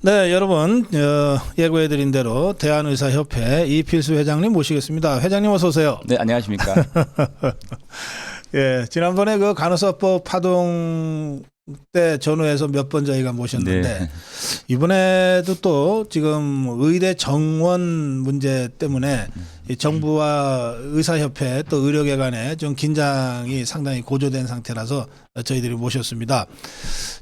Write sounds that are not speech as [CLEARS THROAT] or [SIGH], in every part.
네, 여러분 어, 예고해드린 대로 대한의사협회 이필수 회장님 모시겠습니다. 회장님 어서 오세요. 네, 안녕하십니까. [LAUGHS] 예, 지난번에 그 간호사법 파동 때 전후에서 몇 번 저희가 모셨는데 네. 이번에도 또 지금 의대 정원 문제 때문에 이 정부와 의사협회 또 의료계 간에 좀 긴장이 상당히 고조된 상태라서 저희들이 모셨습니다.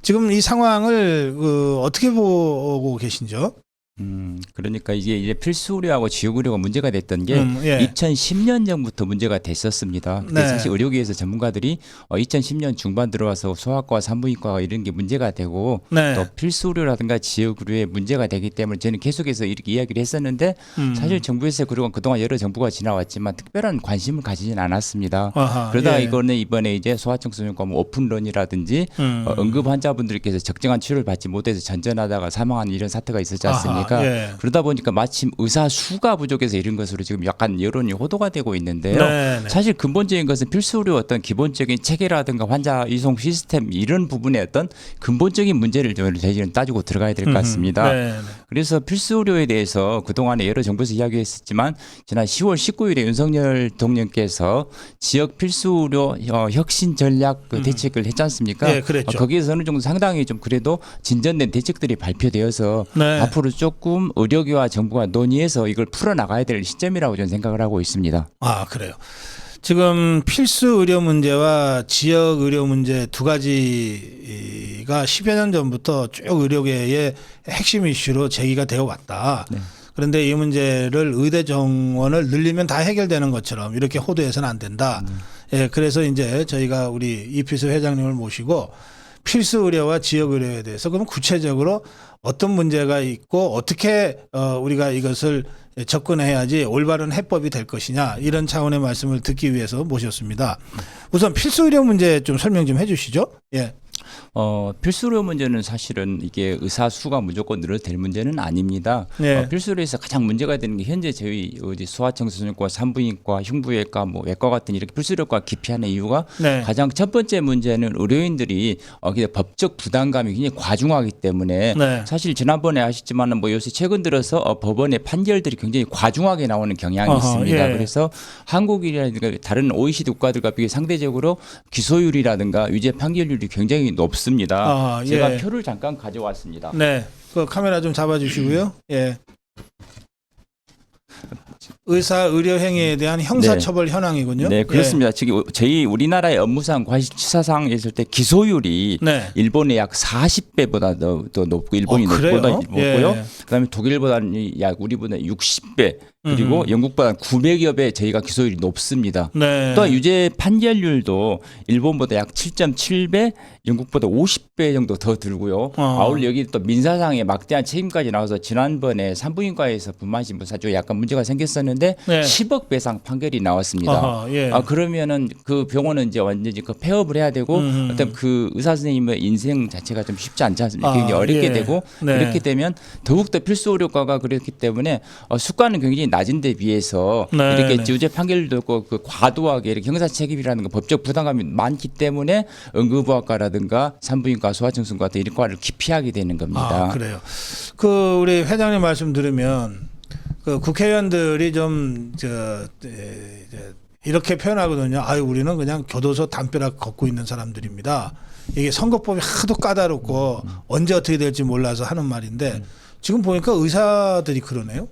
지금 이 상황을 그 어떻게 보고 계신죠? 음, 그러니까 이게 이제 필수 의료하고 지역 의료가 문제가 됐던 게 음, 예. 2010년 전부터 문제가 됐었습니다. 근데 네. 사실 의료계에서 전문가들이 어, 2010년 중반 들어와서 소아과, 산부인과가 이런 게 문제가 되고 네. 또 필수 의료라든가 지역 의료에 문제가 되기 때문에 저는 계속해서 이렇게 이야기를 했었는데 음. 사실 정부에서 그동안 그동안 여러 정부가 지나왔지만 특별한 관심을 가지진 않았습니다. 아하, 그러다가 예. 이거는 이번에 이제 소아청소년과 뭐 오픈런이라든지 음. 어, 응급 환자분들께서 적정한 치료를 받지 못해서 전전하다가 사망하는 이런 사태가 있었지 아하, 않습니까? 예. 그러다 보니까 마침 의사 수가 부족해서 이런 것으로 지금 약간 여론이 호도가 되고 있는데요. 네, 네. 사실 근본적인 것은 필수 의료 어떤 기본적인 체계라든가 환자 이송 시스템 이런 부분의 어떤 근본적인 문제를 저희는 따지고 들어가야 될 것 같습니다. 네, 네. 그래서 필수 의료에 대해서 그동안에 여러 정부에서 이야기했었지만 지난 10월 19일에 윤석열 대통령께서 지역 필수 의료 어, 혁신 전략 그 대책을 했지 않습니까? 예. 어, 거기에서 어느 정도 상당히 좀 그래도 진전된 대책들이 발표되어서 네. 앞으로 조금 의료계와 정부가 논의해서 이걸 풀어나가야 될 시점이라고 저는 생각을 하고 있습니다. 아 그래요. 지금 필수 의료 문제와 지역 의료 문제 두 가지가 10여 년 전부터 쭉 의료계의 핵심 이슈로 제기가 되어 왔다. 네. 그런데 이 문제를 의대 정원을 늘리면 다 해결되는 것처럼 이렇게 호도해서는 안 된다. 예, 그래서 이제 저희가 우리 이필수 회장님을 모시고 필수 의료와 지역 의료에 대해서 그럼 구체적으로 어떤 문제가 있고 어떻게 어 우리가 이것을 접근해야지 올바른 해법이 될 것이냐 이런 차원의 말씀을 듣기 위해서 모셨습니다. 우선 필수 의료 문제 좀 설명 좀 해주시죠. 예. 어, 필수 의료 문제는 사실은 이게 의사 수가 무조건 늘어도 될 문제는 아닙니다. 네. 어, 필수 의료에서 가장 문제가 되는 게 현재 저희 어디 소아청소년과 산부인과 흉부외과 뭐 외과 같은 이렇게 필수 의료과 기피하는 이유가 네. 가장 첫 번째 문제는 의료인들이 어, 법적 부담감이 굉장히 과중하기 때문에 네. 사실 지난번에 아셨지만은 뭐 요새 최근 들어서 어, 법원의 판결들이 굉장히 과중하게 나오는 경향이 어허, 있습니다. 예. 그래서 한국이라든가 다른 OECD 국가들과 비해 상대적으로 기소율이라든가 유죄 판결률이 굉장히 높습니다. 아, 제가 예. 표를 잠깐 가져왔습니다. 네. 그 카메라 좀 잡아 주시고요. 예. 의사 의료 행위에 대한 형사 처벌 현황이군요. 네, 그렇습니다. 지금 저희 우리나라의 업무상 과실치사상 있을 때 기소율이 네. 일본의 약 40배보다 더, 더 높고 일본이 어? 높보다 높고요. 예. 그다음에 독일보다는 약 우리보다 60배 그리고 음. 영국보다 900여 배 저희가 기소율이 높습니다. 네. 또 유죄 판결률도 일본보다 약 7.7배, 영국보다 50배 정도 더 들고요. 어. 아울러 여기 또 민사상의 막대한 책임까지 나와서 지난번에 산부인과에서 분만신 부사조 약간 문제가 생겼었는데 네. 10억 배상 판결이 나왔습니다. 어허, 예. 아 그러면은 그 병원은 이제 완전히 그 폐업을 해야 되고 음. 어떤 그 의사 선생님의 인생 자체가 좀 쉽지 않지 않습니까? 아, 굉장히 어렵게 예. 되고 네. 그렇게 되면 더욱더 필수 의료과가 그렇기 때문에 어, 수가는 굉장히 낮은 데 비해서 네, 이렇게 네. 유죄 판결도 있고 그 과도하게 이렇게 형사 책임이라는 거 법적 부담감이 많기 때문에 응급의학과라든가 산부인과 소아청소년 같은 이런 과를 기피하게 되는 겁니다. 아, 그래요. 그 우리 회장님 말씀 들으면 그 국회의원들이 좀저 이렇게 표현하거든요. 아유 우리는 그냥 교도소 담벼락 걷고 있는 사람들입니다. 이게 선거법이 하도 까다롭고 언제 어떻게 될지 몰라서 하는 말인데 지금 보니까 의사들이 그러네요.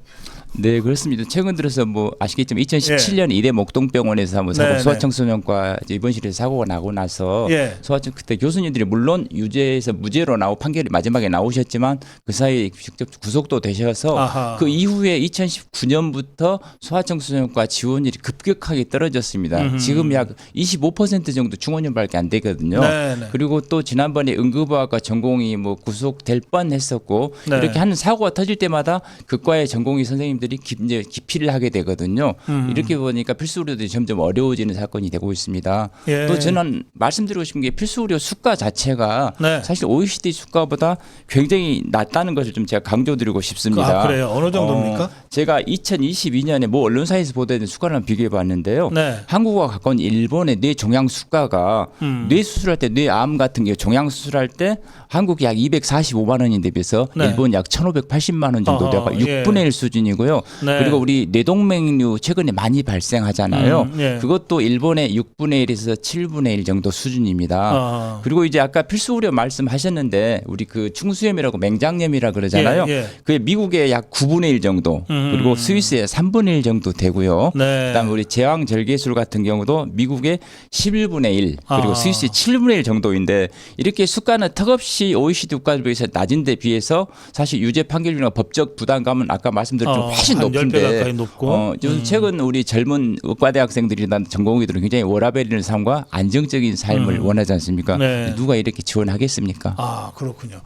네 그렇습니다. 최근 들어서 뭐 아시겠지만 2017년 이대 목동병원에서 뭐 사고 네, 네. 소아청소년과 입원실에서 사고가 나고 나서 예. 소아청 그때 교수님들이 물론 유죄에서 무죄로 나오 판결이 마지막에 나오셨지만 그 사이에 직접 구속도 되셔서 아하. 그 이후에 2019년부터 소아청소년과 지원율이 급격하게 떨어졌습니다. 음흠. 지금 약 25% 정도 중원율밖에 안 되거든요. 네, 네. 그리고 또 지난번에 응급의학과 전공이 뭐 구속될 뻔했었고 네. 이렇게 하는 사고가 터질 때마다 그 과의 전공의 선생님들이 사람들이 기, 이제 기피를 하게 되거든요. 음. 이렇게 보니까 필수 의료들이 점점 어려워지는 사건이 되고 있습니다. 예. 또 저는 말씀드리고 싶은 게 필수 의료 수가 자체가 네. 사실 OECD 수가보다 굉장히 낮다는 것을 좀 제가 강조드리고 싶습니다. 아, 그래요? 어느 정도입니까? 어, 제가 2022년에 모 언론사에서 보도된 수가랑 비교해 봤는데요. 네. 한국과 가까운 일본의 뇌 종양 수가가 음. 뇌 수술할 때 뇌암 같은 게 종양 수술할 때 한국이 약 245만 원인데 비해서 네. 일본 약 1,580만 원 정도 어허, 되고 예. 6분의 1 수준이고요. 네. 그리고 우리 뇌동맥류 최근에 많이 발생하잖아요. 음, 예. 그것도 일본의 6분의 1에서 7분의 1 정도 수준입니다. 아. 그리고 이제 아까 필수 우려 말씀하셨는데 우리 그 충수염이라고 맹장염이라 그러잖아요. 예, 예. 그게 미국의 약 9분의 1 정도 음. 그리고 스위스의 3분의 1 정도 되고요. 네. 그다음에 우리 제왕 절개술 같은 경우도 미국의 11분의 1 그리고 아. 스위스의 7분의 1 정도인데 이렇게 수가는 턱없이 OECD 국가들 비해서 낮은 데 비해서 사실 유죄 판결이나 법적 부담감은 아까 말씀드린 어, 좀 훨씬 한 10배 높은데 가까이 높고. 어, 요즘 음. 최근 우리 젊은 의과대 학생들이나 전공의들은 굉장히 워라벨 있는 삶과 안정적인 삶을 음. 원하지 않습니까? 네. 누가 이렇게 지원하겠습니까? 아 그렇군요.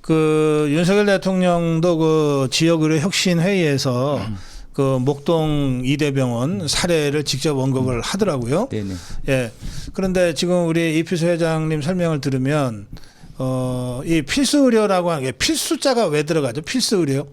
그 윤석열 대통령도 그 지역의료 혁신 회의에서 그 목동 이대병원 사례를 직접 언급을 하더라고요. 네네. 예. 그런데 지금 우리 이필수 회장님 설명을 들으면 어, 이 필수 의료라고 하는 게 필수자가 왜 들어가죠? 필수 의료?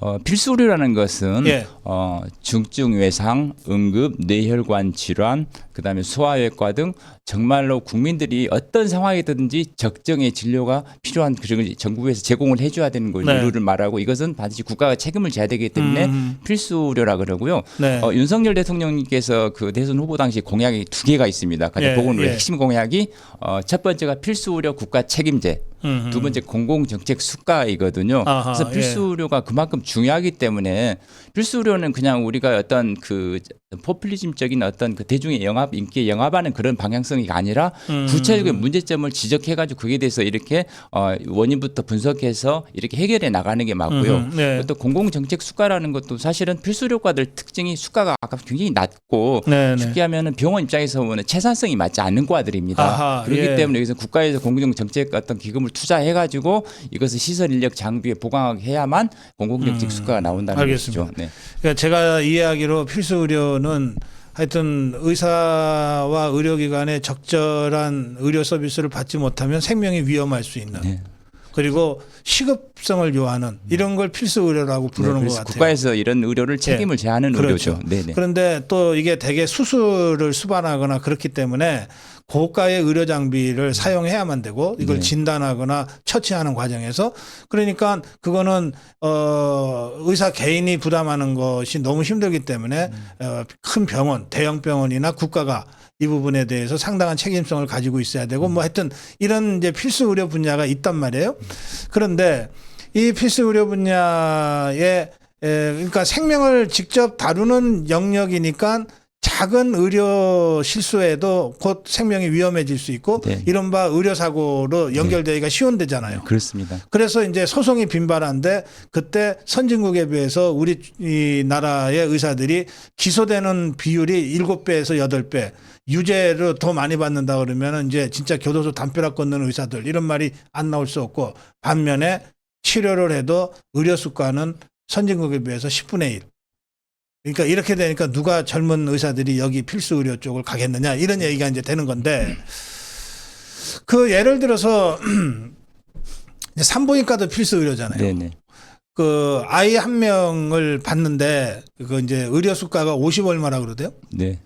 어, 필수 의료라는 것은 예. 어, 중증 외상, 응급, 뇌혈관 질환, 그다음에 소아외과 등 정말로 국민들이 어떤 상황이든지 적정의 진료가 필요한 그런 걸 정부에서 제공을 해줘야 되는 걸 네. 의료를 말하고 이것은 반드시 국가가 책임을 져야 되기 때문에 음. 필수 의료라 그러고요. 네. 어, 윤석열 대통령님께서 그 대선 후보 당시 공약이 두 개가 있습니다. 가장 예, 보건 의료 예. 핵심 공약이 어, 첫 번째가 필수 의료 국가 책임제, 음. 두 번째 공공정책 수가이거든요. 아하, 그래서 필수 예. 의료가 그만큼 중요하기 때문에 필수 의료는 그냥 우리가 어떤 그 포퓰리즘적인 어떤 그 대중의 영합 인기에 영합하는 그런 방향성이 아니라 음. 구체적인 문제점을 지적해가지고 그에 대해서 이렇게 어, 원인부터 분석해서 이렇게 해결해 나가는 게 맞고요. 음, 네. 또 공공정책 수가라는 것도 사실은 필수 의료과들 특징이 수가가 아까 굉장히 낮고 네, 네. 쉽게 하면은 병원 입장에서 보면 체산성이 맞지 않는 과들입니다. 아하, 그렇기 예. 때문에 여기서 국가에서 공공 정책 어떤 기금을 투자해가지고 이것을 시설 인력 장비에 보강하게 해야만 공공정책 수가가 나온다는 음, 알겠습니다. 것이죠. 네. 그러니까 제가 이해하기로 필수 의료는 하여튼 의사와 의료기관의 적절한 의료 서비스를 받지 못하면 생명이 위험할 수 있는 네. 그리고 시급성을 요하는 이런 걸 필수 의료라고 부르는 네, 것 같아요. 국가에서 이런 의료를 책임을 져하는 그렇죠. 의료죠. 네네. 그런데 또 이게 대개 수술을 수반하거나 그렇기 때문에 고가의 의료 장비를 사용해야만 되고 이걸 네. 진단하거나 처치하는 과정에서 그러니까 그거는 어 의사 개인이 부담하는 것이 너무 힘들기 때문에 음. 어, 큰 병원, 대형 병원이나 국가가 이 부분에 대해서 상당한 책임성을 가지고 있어야 되고 뭐 하여튼 이런 이제 필수 의료 분야가 있단 말이에요. 그런데 이 필수 의료 분야에 에, 그러니까 생명을 직접 다루는 영역이니까 작은 의료 실수에도 곧 생명이 위험해질 수 있고 네. 이른바 의료 사고로 연결되기가 쉬운 데잖아요. 그렇습니다. 그래서 이제 소송이 빈발한데 그때 선진국에 비해서 우리 이 나라의 의사들이 기소되는 비율이 7배에서 8배 유죄로 더 많이 받는다 그러면 이제 진짜 교도소 담벼락 걷는 의사들 이런 말이 안 나올 수 없고 반면에 치료를 해도 의료 수가는 선진국에 비해서 10분의 1. 그러니까 이렇게 되니까 누가 젊은 의사들이 여기 필수 의료 쪽을 가겠느냐 이런 얘기가 이제 되는 건데 그 예를 들어서 [CLEARS THROAT] 산부인과도 필수 의료잖아요. 네네. 그 아이 한 명을 봤는데 그 이제 의료 수가가 50 얼마라 그러대요. 네.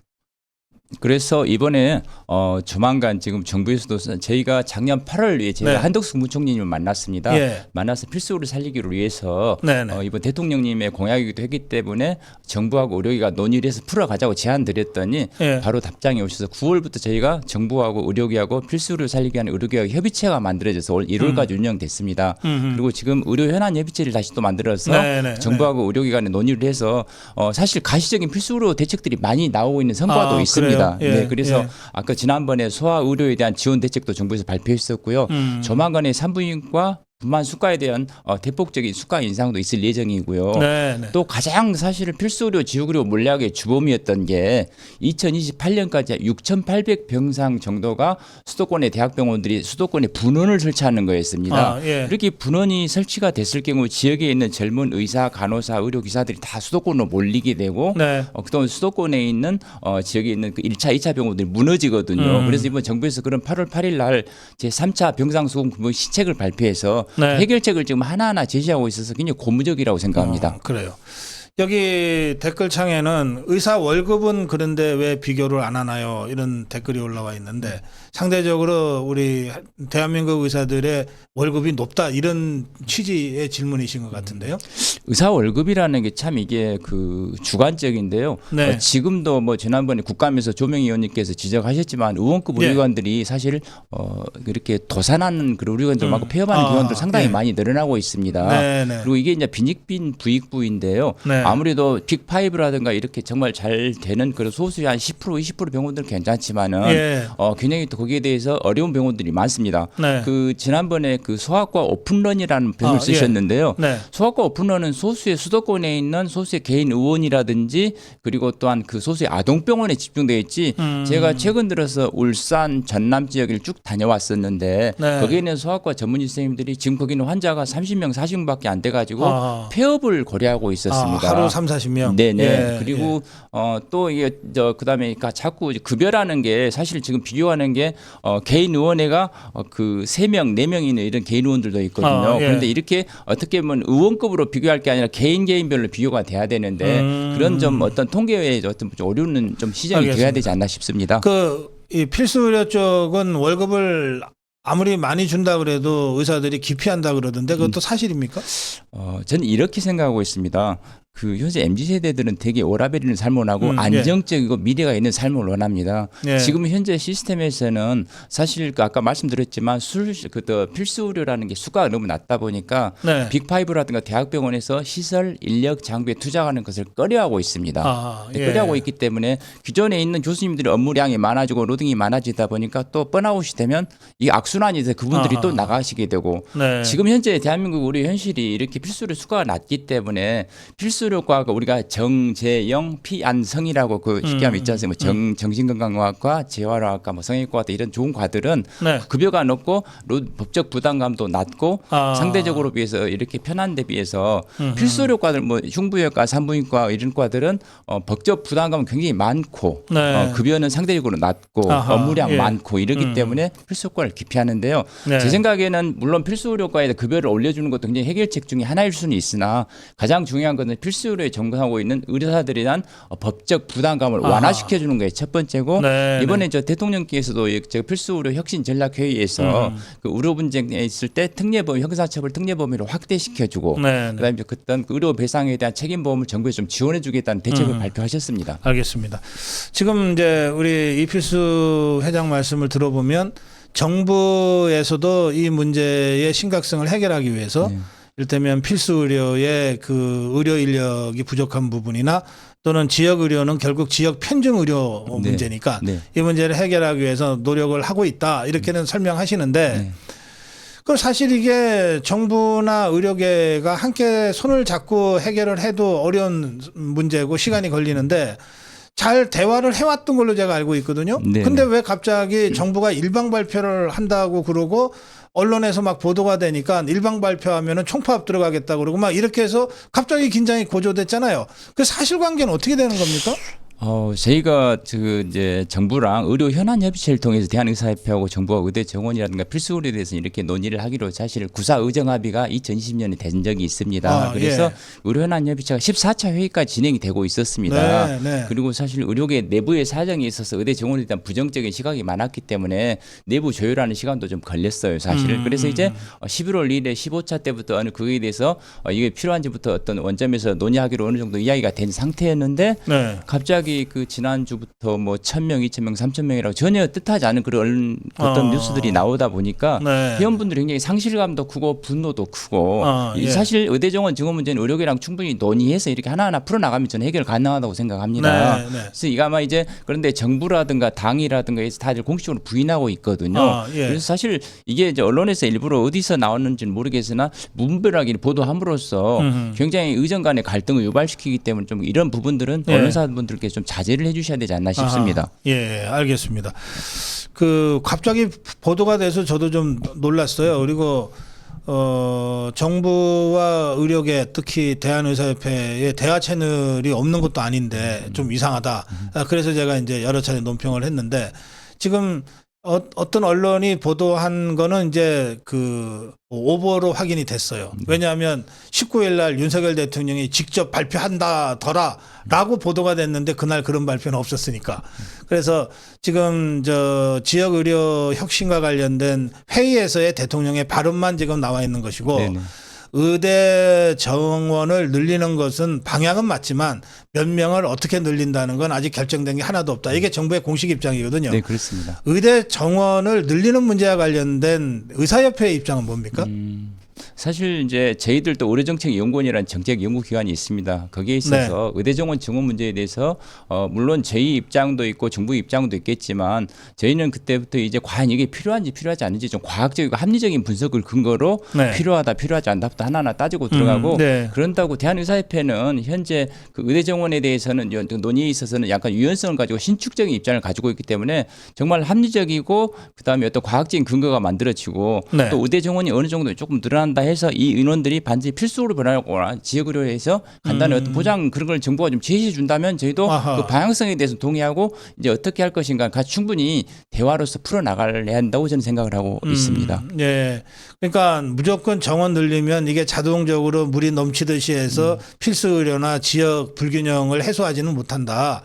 그래서 이번에 어 조만간 지금 정부에서도 저희가 작년 8월에 제가 네. 한덕수 국무총리님을 만났습니다. 예. 만나서 필수를 살리기를 위해서 네네. 어, 이번 대통령님의 공약이기도 했기 때문에 정부하고 의료기가 논의를 해서 풀어가자고 제안 드렸더니 예. 바로 답장이 오셔서 9월부터 저희가 정부하고 의료기하고 필수를 살리기 위한 의료기업 협의체가 만들어져서 올 1월까지 운영됐습니다. 음흠. 그리고 지금 의료 현안 협의체를 다시 또 만들어서 네네. 정부하고 의료기관에 논의를 해서 어, 사실 가시적인 필수 의료 대책들이 많이 나오고 있는 성과도 아, 있습니다. 그래요? 예, 네, 그래서 예. 아까 지난번에 소아 의료에 대한 지원 대책도 정부에서 발표했었고요. 음. 조만간에 산부인과 뿐만 수가에 대한 어, 대폭적인 수가 인상도 있을 예정이고요. 네, 네. 또 가장 사실 필수 의료 지역 의료 물약의 주범이었던 게 2028년까지 6,800병상 정도가 수도권의 대학병원들이 수도권에 분원을 설치하는 거였습니다. 아, 예. 이렇게 분원이 설치가 됐을 경우 지역에 있는 젊은 의사, 간호사, 의료기사들이 다 수도권으로 몰리게 되고 네. 어, 그동안 수도권에 있는 어, 지역에 있는 그 1차, 2차 병원들이 무너지거든요. 음. 그래서 이번 정부에서 그런 8월 8일 날 제 3차 병상 수급 규모 시책을 발표해서 네. 해결책을 지금 하나하나 제시하고 있어서 굉장히 고무적이라고 생각합니다. 어, 그래요. 여기 댓글창에는 의사 월급은 그런데 왜 비교를 안 하나요? 이런 댓글이 올라와 있는데 상대적으로 우리 대한민국 의사들의 월급이 높다 이런 취지의 질문이신 것 같은데요. 의사 월급이라는 게 참 이게 그 주관적인데요. 네. 어, 지금도 뭐 지난번에 국감에서 조명 의원님께서 지적하셨지만 의원급 예. 의료관들이 사실 어 그렇게 도산하는 그 의료관들 많고 폐업하는 아, 기관들 상당히 예. 많이 늘어나고 있습니다. 네, 네. 그리고 이게 이제 빈익빈 부익부인데요. 네. 아무래도 빅5라든가 이렇게 정말 잘 되는 그런 소수의 한 10% 20% 병원들은 괜찮지만은 예. 어 굉장히 또 거기에 대해서 어려운 병원들이 많습니다. 네. 그 지난번에 그 소아과 오픈런이라는 표현을 아, 예. 쓰셨는데요. 네. 소아과 오픈런은 소수의 수도권에 있는 소수의 개인 의원이라든지 그리고 또한 그 소수의 아동병원에 집중되어 있지 음. 제가 최근 들어서 울산 전남 지역을 쭉 다녀왔었는데 네. 거기에 있는 소아과 전문의 선생님들이 지금 거기는 환자가 30명 40명밖에 안 돼가지고 아. 폐업을 고려하고 아, 있었습니다. 하루 3, 40명. 네네. 예, 그리고 어, 또 이게 저 그다음에 그러니까 자꾸 급여라는 게 사실 지금 비교하는 게 어, 개인 의원회가 어, 그세 명, 네 명이 있는 이런 개인 의원들도 있거든요. 아, 예. 그런데 이렇게 어떻게 보면 의원급으로 비교할 게 아니라 개인 개인별로 비교가 돼야 되는데 음. 그런 좀 어떤 통계의 어떤 좀 오류는 좀 시정이. 돼야 되지 않나 싶습니다. 그 이 필수 의료 쪽은 월급을 아무리 많이 준다 그래도 의사들이 기피한다 그러던데 음. 그것도 사실입니까? 어, 저는 이렇게 생각하고 있습니다. 그 현재 mz 세대들은 되게 오라베리는 삶을 원하고 음, 예. 안정적이고 미래가 있는 삶을 원합니다. 예. 지금 현재 시스템에서는 사실 그 아까 말씀드렸지만 술그 필수 의료라는 게 수가가 너무 낮다 보니까 네. 빅5라든가 대학병원에서 시설, 인력, 장비에 투자하는 것을 꺼려하고 있습니다. 아, 예. 꺼려하고 있기 때문에 기존에 있는 교수님들의 업무량이 많아지고 노동이 많아지다 보니까 또 번아웃이 되면 이 악순환이 돼서 그분들이 아하. 또 나가시게 되고 네. 지금 현재 대한민국 우리 현실이 이렇게 필수료 수가가 낮기 때문에 필수 료과가 우리가 정재영 피안성이라고 그 쉽게 하면 있지 않습니까? 뭐정 정신건강의학과 재활의학과 뭐 성형외과 이런 좋은 과들은 네. 급여가 높고 로- 법적 부담감도 낮고 아. 상대적으로 비해서 이렇게 편한 데 비해서 필수료과들 뭐 흉부외과, 산부인과 이런 과들은 어, 법적 부담감은 굉장히 많고 네. 어, 급여는 상대적으로 낮고 아하, 업무량 예. 많고 이러기 음. 때문에 필수과를 기피하는데요. 네. 제 생각에는 물론 필수의료과에 급여를 올려주는 것도 굉장히 해결책 중에 하나일 수는 있으나 가장 중요한 것은 필수 의료에 전공하고 있는 의료사들에 대한 어, 법적 부담감을 아하. 완화시켜 주는 게 첫 번째고 네, 이번에 저 대통령께서도 이- 저 필수 의료 혁신 전략 회의에서 음. 그 의료 분쟁에 있을 때 특례범위 형사처벌 특례 범위를 확대시켜 주고 네, 네. 그다음에 그떤 그 의료 배상에 대한 책임 보험을 정부에서 좀 지원해 주겠다는 대책을 음. 발표하셨습니다. 알겠습니다. 지금 이제 우리 이필수 회장 말씀을 들어보면 정부에서도 이 문제의 심각성을 해결하기 위해서 네. 이를테면 필수 의료의 그 의료 인력이 부족한 부분이나 또는 지역 의료는 결국 지역 편중 의료 네. 문제니까 네. 이 문제를 해결하기 위해서 노력을 하고 있다 이렇게는 설명하시는데 네. 그 사실 이게 정부나 의료계가 함께 손을 잡고 해결을 해도 어려운 문제고 시간이 걸리는데 잘 대화를 해왔던 걸로 제가 알고 있거든요. 네. 근데 왜 갑자기 정부가 일방 발표를 한다고 그러고 언론에서 막 보도가 되니까 일방 발표하면은 총파업 들어가겠다 그러고 막 이렇게 해서 갑자기 긴장이 고조됐잖아요. 그 사실관계는 어떻게 되는 겁니까? 어, 저희가 그 이제 정부랑 의료 현안 협의체를 통해서 대한의사협회하고 정부와 의대 정원이라든가 필수 의료에 대해서 이렇게 논의를 하기로 사실 구사 의정 합의가 2020년에 된 적이 있습니다. 아, 그래서 예. 의료 현안 협의체가 14차 회의까지 진행이 되고 있었습니다. 네, 네. 그리고 사실 의료계 내부의 사정이 있어서 의대 정원에 대한 부정적인 시각이 많았기 때문에 내부 조율하는 시간도 좀 걸렸어요, 사실. 음, 그래서 이제 11월 1일에 15차 때부터 어느 그에 대해서 어, 이게 필요한지부터 어떤 원점에서 논의하기로 어느 정도 이야기가 된 상태였는데 네. 갑자기 갑자기 그 지난주부터 뭐 1000명, 2000명, 3000명이라고 전혀 뜻하지 않은 그런 언- 어떤 어. 뉴스들이 나오다 보니까 네. 회원분들이 굉장히 상실감도 크고 분노도 크고 어, 이 예. 사실 의대 정원 증원 문제는 의료계랑 충분히 논의해서 이렇게 하나하나 풀어나가면 저는 해결 가능하다고 생각합니다. 네, 네. 그래서 이게 아마 이제 그런데 정부라든가 당이라든가 해서 다들 공식적으로 부인하고 있거든요. 아, 예. 그래서 사실 이게 이제 언론에서 일부러 어디서 나왔는지는 모르겠으나 무분별하게 보도함으로써 음흠. 굉장히 의정 간의 갈등을 유발시키기 때문에 좀 이런 부분들은 예. 언론사분들께 좀 자제를 해주셔야 되지 않나 싶습니다. 아하, 예, 알겠습니다. 그 갑자기 보도가 돼서 저도 좀 놀랐어요. 그리고 어 정부와 의료계 특히 대한의사협회의 대화 채널이 없는 것도 아닌데 좀 이상하다. 아, 그래서 제가 이제 여러 차례 논평을 했는데 지금 어, 어떤 언론이 보도한 거는 이제 그 오버로 확인이 됐어요. 왜냐하면 19일 날 윤석열 대통령이 직접 발표한다더라라고 보도가 됐는데 그날 그런 발표는 없었으니까. 그래서 지금 저 지역 의료 혁신과 관련된 회의에서의 대통령의 발언만 지금 나와 있는 것이고 네네. 의대 정원을 늘리는 것은 방향은 맞지만 몇 명을 어떻게 늘린다는 건 아직 결정된 게 하나도 없다. 이게 정부의 공식 입장이거든요. 네 그렇습니다. 의대 정원을 늘리는 문제와 관련된 의사협회의 입장은 뭡니까? 음, 사실 이제 저희들도 의료정책연구원이라는 정책 연구기관이 있습니다. 거기에 있어서 네. 의대정원 증원 문제에 대해서 어, 물론 저희 입장도 있고 정부 입장도 있겠지만 저희는 그때부터 이제 과연 이게 필요한지 필요하지 않은지 좀 과학적이고 합리적인 분석을 근거로 네. 필요하다 필요하지 않다부터 하나하나 따지고 들어가고 음, 네. 그런다고 대한의사협회는 현재 그 의대정원에 대해서는 요- 논의에 있어서는 약간 유연성을 가지고 신축적인 입장을 가지고 있기 때문에 정말 합리적이고 그다음에 어떤 과학적인 근거가 만들어지고 네. 또 의대 정원이 어느 정도 조금 늘어난다 해서 이 인원들이 반드시 필수로 변하거나 지역 의료에서 간단히 어떤 보장 그런 걸 정부가 좀 제시해 준다면 저희도 음. 아하. 그 방향성에 대해서 동의하고 이제 어떻게 할 것인가 같이 충분히 대화로서 풀어 나가야 한다고 저는 생각을 하고 있습니다. 음, 예. 그러니까 무조건 정원 늘리면 이게 자동적으로 물이 넘치듯이 해서 필수 의료나 지역 불균형을 해소하지는 못한다.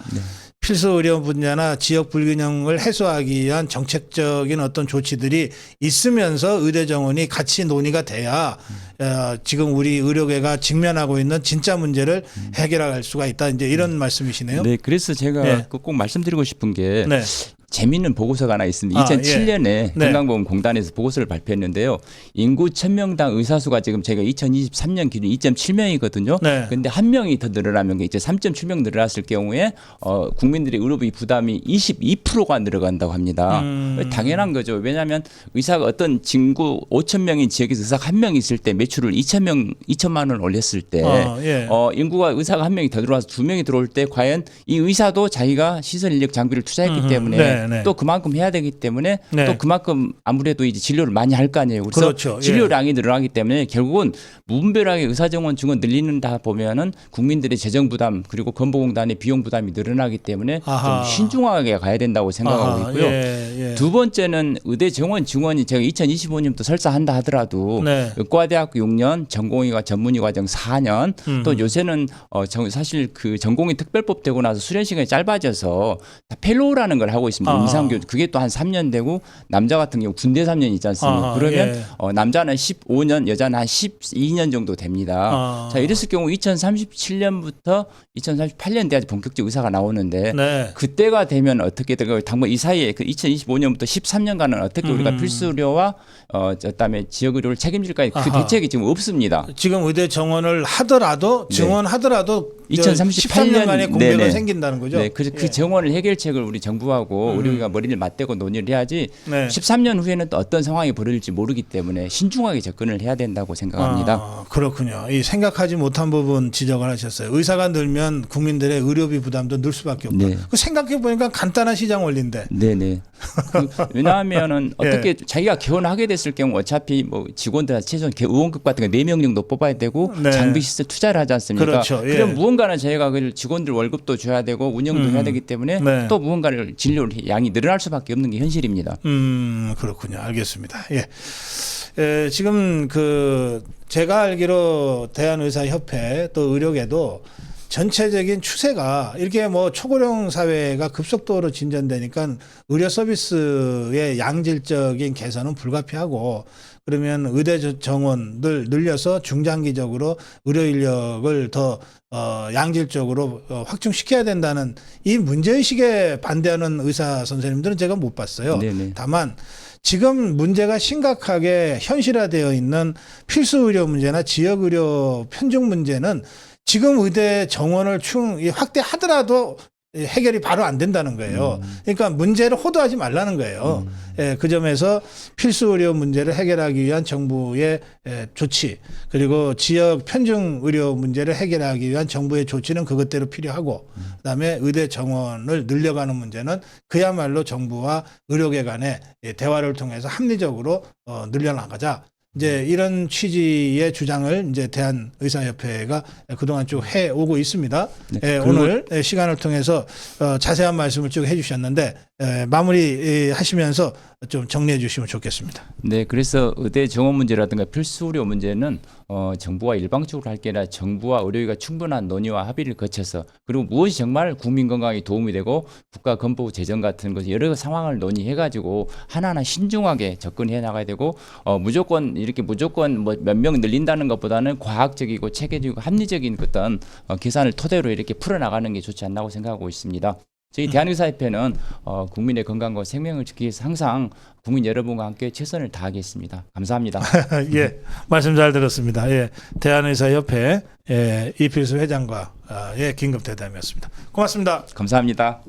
필수 의료 분야나 지역 불균형을 해소하기 위한 정책적인 어떤 조치들이 있으면서 의대 정원이 같이 논의가 돼야 어, 지금 우리 의료계가 직면하고 있는 진짜 문제를 해결할 수가 있다. 이제 이런 말씀이시네요. 네, 그래서 제가 네. 그꼭 말씀드리고 싶은 게 네. 재미있는 보고서가 하나 있습니다. 아, 2007년에 네. 건강보험공단에서 보고서를 발표했는데요. 인구 1000명당 의사수가 지금 제가 2023년 기준 2.7명이거든요. 네. 근데 한 명이 더 늘어나면 이제 3.7명 늘어났을 경우에 어, 국민들의 의료비 부담이 22%가 늘어간다고 합니다. 음. 당연한 거죠. 왜냐하면 의사가 어떤 진구 5천 명인 지역에서 의사가 한 명 있을 때 매출을 2천 명, 2천만 원 올렸을 때 어, 예. 어, 인구가 의사가 한 명이 더 들어와서 두 명이 들어올 때 과연 이 의사도 자기가 시설 인력 장비를 투자했기 음흠. 때문에 네, 네. 또 그만큼 해야 되기 때문에 네. 또 그만큼 아무래도 이제 진료를 많이 할 거 아니에요. 그래서 그렇죠. 예. 진료량이 늘어나기 때문에 결국은 무분별하게 의사 정원 증원 늘리는 다 보면은 국민들의 재정 부담 그리고 건보공단의 비용 부담이 늘어나기 때문에 아하. 좀 신중하게 가야 된다고 생각하고 아하, 있고요. 예, 예. 두 번째는 의대 정원 증원이 제가 2025년부터 설사한다 하더라도 네. 의과대학교 6년, 전공의과 전문의 과정 4년, 음. 또 요새는 어 정- 사실 그 전공의 특별법 되고 나서 수련 시간이 짧아져서 다 펠로우라는 걸 하고 있습니다. 아하. 임상교 그게 또 한 3년 되고 남자 같은 경우 군대 3년 있지 않습니까? 아하, 그러면 예. 어, 남자는 15년, 여자는 한 12년 정도 됩니다. 아. 자, 이랬을 경우 2037년부터 2038년 돼야지 본격적 의사가 나오는데 네. 그때가 되면 어떻게 될까요? 당분 이 사이에 그 2025년부터 13년간은 어떻게 우리가 음. 필수 의료와 어 그다음에 지역 의료를 책임질까 그 아하. 대책이 지금 없습니다. 지금 의대 정원을 하더라도 네. 증원하더라도 2038년 13년간의 공백은 네네. 생긴다는 거죠. 네, 그, 그 예. 정원을 해결책을 우리 정부하고 음. 우리가 머리를 맞대고 논의를 해야지 네. 13년 후에는 또 어떤 상황이 벌어질지 모르기 때문에 신중하게 접근을 해야 된다고 생각합니다. 아, 그렇군요. 이 생각하지 못한 부분 지적을 하셨어요. 의사가 늘면 국민들의 의료비 부담도 늘 수밖에 없다. 네. 그 생각해 보니까 간단한 시장 원리인데. 네네. 그, 왜냐하면은 [LAUGHS] 예. 어떻게 자기가 개원하게 됐을 경우 어차피 뭐 직원들 최소한 개- 의원급 같은 거 네 명 정도 뽑아야 되고 네. 장비 시설 투자를 하지 않습니까? 그렇죠. 예. 그럼 무언가는 저희가 그 직원들 월급도 줘야 되고 운영도 음. 해야 되기 때문에 네. 또 무언가를 진료 양이 늘어날 수밖에 없는 게 현실입니다. 음, 그렇군요. 알겠습니다. 예. 에, 지금 그 제가 알기로 대한의사협회 또 의료계도 전체적인 추세가 이렇게 뭐 초고령 사회가 급속도로 진전되니까 의료 서비스의 양질적인 개선은 불가피하고 그러면 의대 저- 정원을 늘려서 중장기적으로 의료 인력을 더 어, 양질적으로 어, 확충시켜야 된다는 이 문제의식에 반대하는 의사 선생님들은 제가 못 봤어요. 네네. 다만 지금 문제가 심각하게 현실화되어 있는 필수 의료 문제나 지역 의료 편중 문제는 지금 의대 정원을 충이 확대하더라도 해결이 바로 안 된다는 거예요. 그러니까 문제를 호도하지 말라는 거예요. 예, 그 점에서 필수 의료 문제를 해결하기 위한 정부의 예, 조치 그리고 지역 편중 의료 문제를 해결하기 위한 정부의 조치는 그것대로 필요하고 그다음에 의대 정원을 늘려가는 문제는 그야말로 정부와 의료계 간의 예, 대화를 통해서 합리적으로 어, 늘려나가자. 이제 이런 취지의 주장을 이제 대한 의사협회가 그동안 쭉 해 오고 있습니다. 네, 예, 오늘 예, 시간을 통해서 어, 자세한 말씀을 쭉 해주셨는데 예, 마무리 예, 하시면서 좀 정리해 주시면 좋겠습니다. 네, 그래서 의대 정원 문제라든가 필수 의료 문제는 어, 정부가 일방적으로 할 게 아니라 정부와 의료계가 충분한 논의와 합의를 거쳐서 그리고 무엇이 정말 국민 건강에 도움이 되고 국가 건보 재정 같은 것 여러 상황을 논의해 가지고 하나하나 신중하게 접근해 나가야 되고 어, 무조건 이렇게 무조건 뭐 몇 명 늘린다는 것보다는 과학적이고 체계적이고 합리적인 어떤 어, 계산을 토대로 이렇게 풀어 나가는 게 좋지 않나고 생각하고 있습니다. 저희 대한의사협회는 어, 국민의 건강과 생명을 지키기 위해서 항상 국민 여러분과 함께 최선을 다하겠습니다. 감사합니다. [LAUGHS] 예, 말씀 잘 들었습니다. 예, 대한의사협회 예, 이필수 회장과 아, 예, 긴급 대담이었습니다. 고맙습니다. 감사합니다.